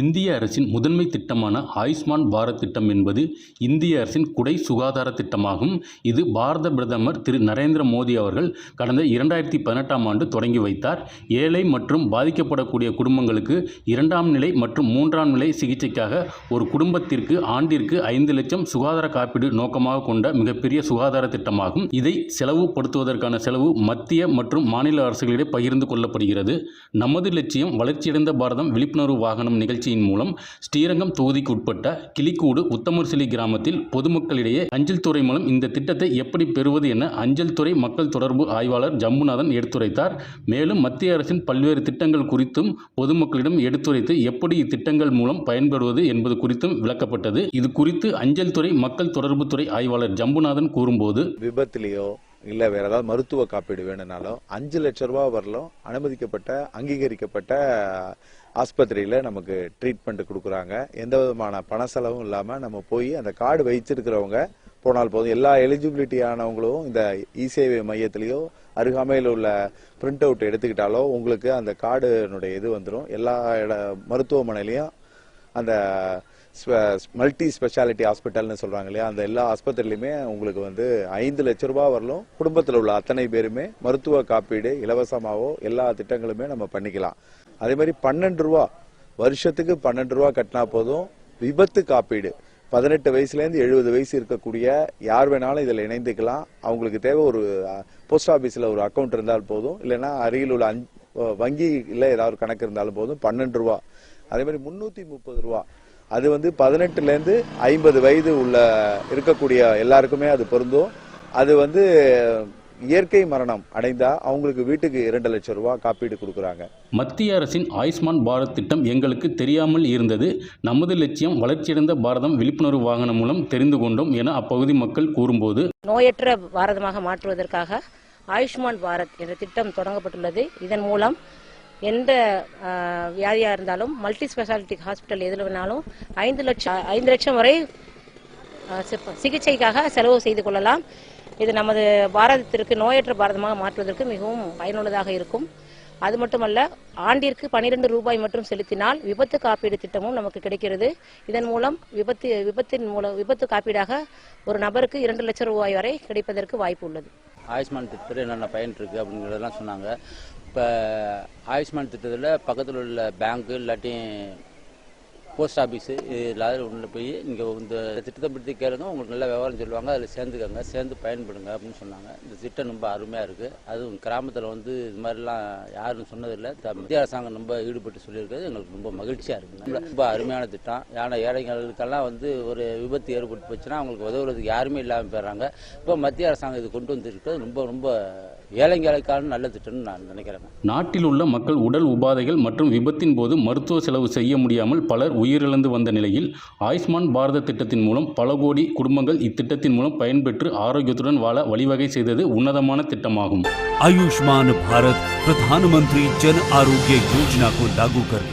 இந்திய அரசின் முதன்மை திட்டமான ஆயுஷ்மான் பாரத் திட்டம் என்பது இந்திய அரசின் குடை சுகாதார திட்டமாகும். இது பாரத பிரதமர் திரு நரேந்திர மோடி அவர்கள் கடந்த இரண்டாயிரத்தி பதினெட்டாம் ஆண்டு தொடங்கி வைத்தார். ஏழை மற்றும் பாதிக்கப்படக்கூடிய குடும்பங்களுக்கு இரண்டாம் நிலை மற்றும் மூன்றாம் நிலை சிகிச்சைக்காக ஒரு குடும்பத்திற்கு ஆண்டிற்கு ஐந்து லட்சம் சுகாதார காப்பீடு நோக்கமாக கொண்ட மிகப்பெரிய சுகாதார திட்டமாகும். இதை செலவுபடுத்துவதற்கான செலவு மத்திய மற்றும் மாநில அரசுகளிடையே பகிர்ந்து கொள்ளப்படுகிறது. நமது லட்சியம் வளர்ச்சியடைந்த பாரதம் விழிப்புணர்வு வாகனம் நிகழ்ச்சியின் மூலம் ஸ்ரீரங்கம் தொகுதிக்கு உட்பட்ட கிளிக்கூடு உத்தமர்சிலி கிராமத்தில் பொதுமக்களிடையே அஞ்சல் துறை மூலம் இந்த திட்டத்தை எப்படி பெறுவது என அஞ்சல் துறை மக்கள் தொடர்பு ஆய்வாளர் ஜம்புநாதன் எடுத்துரைத்தார். மேலும் மத்திய அரசின் பல்வேறு திட்டங்கள் குறித்தும் பொதுமக்களிடம் எடுத்துரைத்து எப்படி இத்திட்டங்கள் மூலம் பயன்படுவது என்பது குறித்தும் விளக்கப்பட்டது. இது குறித்து அஞ்சல் துறை மக்கள் தொடர்புத்துறை ஆய்வாளர் ஜம்புநாதன் கூறும்போது விபத்திலேயோ இல்லை வேற ஏதாவது மருத்துவ காப்பீடு வேணும்னாலும் அஞ்சு லட்ச ரூபா வரலும் அனுமதிக்கப்பட்ட அங்கீகரிக்கப்பட்ட ஆஸ்பத்திரியில் நமக்கு ட்ரீட்மெண்ட் கொடுக்குறாங்க. எந்த விதமான பண செலவும் இல்லாமல் நம்ம போய் அந்த கார்டு வைச்சிருக்கிறவங்க போனால் போதும். எல்லா எலிஜிபிலிட்டி ஆனவங்களும் இந்த இ சேவை மையத்திலேயோ அருகாமையில் உள்ள பிரிண்ட் அவுட் எடுத்துக்கிட்டாலோ உங்களுக்கு அந்த கார்டுனுடைய இது வந்துடும் எல்லா இட மருத்துவமனையிலையும் அந்த மல்டி ஸ்பெஷாலிட்டி ஹாஸ்பிட்டல்னு சொல்றாங்க இல்லையா? அந்த எல்லா ஆஸ்பத்திரிலையுமே உங்களுக்கு வந்து ஐந்து லட்ச ரூபாய் வரலும் குடும்பத்தில் உள்ள அத்தனை பேருமே மருத்துவ காப்பீடு இலவசமாவோ எல்லா திட்டங்களுமே நம்ம பண்ணிக்கலாம். அதே மாதிரி பன்னெண்டு ரூபா வருஷத்துக்கு பன்னெண்டு ரூபா கட்டினா போதும் விபத்து காப்பீடு. பதினெட்டு வயசுலேருந்து எழுபது வயசு இருக்கக்கூடிய யார் வேணாலும் இதில் இணைந்துக்கலாம். அவங்களுக்கு தேவை ஒரு போஸ்ட் ஆஃபீஸில் ஒரு அக்கௌண்ட் இருந்தால் போதும். இல்லைன்னா அருகில் உள்ள அஞ்சு வங்கியில் ஏதாவது ஒரு கணக்கு இருந்தாலும் போதும். பன்னெண்டு ரூபா. அதே மாதிரி முந்நூற்றி முப்பது ரூபா. அது வந்து பதினெட்டுலேருந்து ஐம்பது வயது உள்ள இருக்கக்கூடிய எல்லாருக்குமே அது பொருந்தும். அது வந்து இயற்கை மரணம் அடைந்தா அவங்களுக்கு வீட்டுக்கு இரண்டு லட்சம் ரூபாய் காப்பீடு கொடுக்குறாங்க. மத்திய அரசின் ஆயுஷ்மான் பாரத் திட்டம் எங்களுக்கு தெரியாமல் இருந்தது. நமது லட்சியம் வளர்ச்சியடைந்த பாரதம் விழிப்புணர்வு வாகனம் மூலம் தெரிந்து கொண்டோம் என அப்பகுதி மக்கள் கூறும்போது நோயற்ற பாரதமாக மாற்றுவதற்காக ஆயுஷ்மான் பாரத் என்ற திட்டம் தொடங்கப்பட்டுள்ளது. இதன் மூலம் எந்த வியாதியாக இருந்தாலும் மல்டி ஸ்பெஷாலிட்டி ஹாஸ்பிட்டல் எதில் வேணாலும் ஐந்து லட்சம் ஐந்து லட்சம் வரை சிகிச்சைக்காக செலவு செய்து கொள்ளலாம். இது நமது பாரதத்திற்கு நோயற்ற பாரதமாக மாற்றுவதற்கு மிகவும் பயனுள்ளதாக இருக்கும். அது மட்டுமல்ல ஆண்டிற்கு பனிரெண்டு ரூபாய் மட்டும் செலுத்தினால் விபத்து காப்பீடு திட்டமும் நமக்கு கிடைக்கிறது. இதன் மூலம் விபத்து விபத்தின் மூலம் விபத்து காப்பீடாக ஒரு நபருக்கு இரண்டு லட்சம் ரூபாய் வரை கிடைப்பதற்கு வாய்ப்பு உள்ளது. ஆயுஷ்மான் திட்டத்தில் என்னென்ன பயன் இருக்குது அப்படிங்கிறதெல்லாம் சொன்னாங்க. இப்போ ஆயுஷ்மான் திட்டத்தில் பக்கத்தில் உள்ள பேங்க்கு இல்லாட்டி போஸ்ட் ஆஃபீஸு எல்லாரும் உள்ள போய் இங்கே இந்த திட்டத்தை பற்றி கேளுங்க உங்களுக்கு நல்ல விவரம் சொல்லுவாங்க அதில் சேர்ந்துக்கங்க சேர்ந்து பயன்படுங்க அப்படின்னு சொன்னாங்க. இந்த திட்டம் ரொம்ப அருமையாக இருக்குது அதுவும் கிராமத்தில் வந்து இது மாதிரிலாம் யாரும் சொன்னதில்லை. மத்திய அரசாங்கம் ரொம்ப ஈடுபட்டு சொல்லியிருக்கிறது எங்களுக்கு ரொம்ப மகிழ்ச்சியாக இருக்குங்க ரொம்ப அருமையான திட்டம். ஏன்னா ஏழைகளுக்கெல்லாம் வந்து ஒரு விபத்து ஏற்பட்டு போச்சுன்னா அவங்களுக்கு உதவுறதுக்கு யாருமே இல்லாமல் போயிடுறாங்க. இப்போ மத்திய அரசாங்கம் இது கொண்டு வந்திருக்கிறது ரொம்ப ரொம்ப ஏழைகளுக்கான நல்ல திட்டம்னு நான் நினைக்கிறேங்க. நாட்டில் உள்ள மக்கள் உடல் உபாதைகள் மற்றும் விபத்தின் போது மருத்துவ செலவு செய்ய முடியாமல் பலர் உயிரிழந்து வந்த நிலையில் ஆயுஷ்மான் பாரத திட்டத்தின் மூலம் பல கோடி குடும்பங்கள் இத்திட்டத்தின் மூலம் பயன்பெற்று ஆரோக்கியத்துடன் வாழ வழிவகை செய்தது உன்னதமான திட்டமாகும். ஆயுஷ்மான் பாரத் பிரதான் மந்திரி ஜன் ஆரோக்கிய யோஜனா கோ லாகு கர்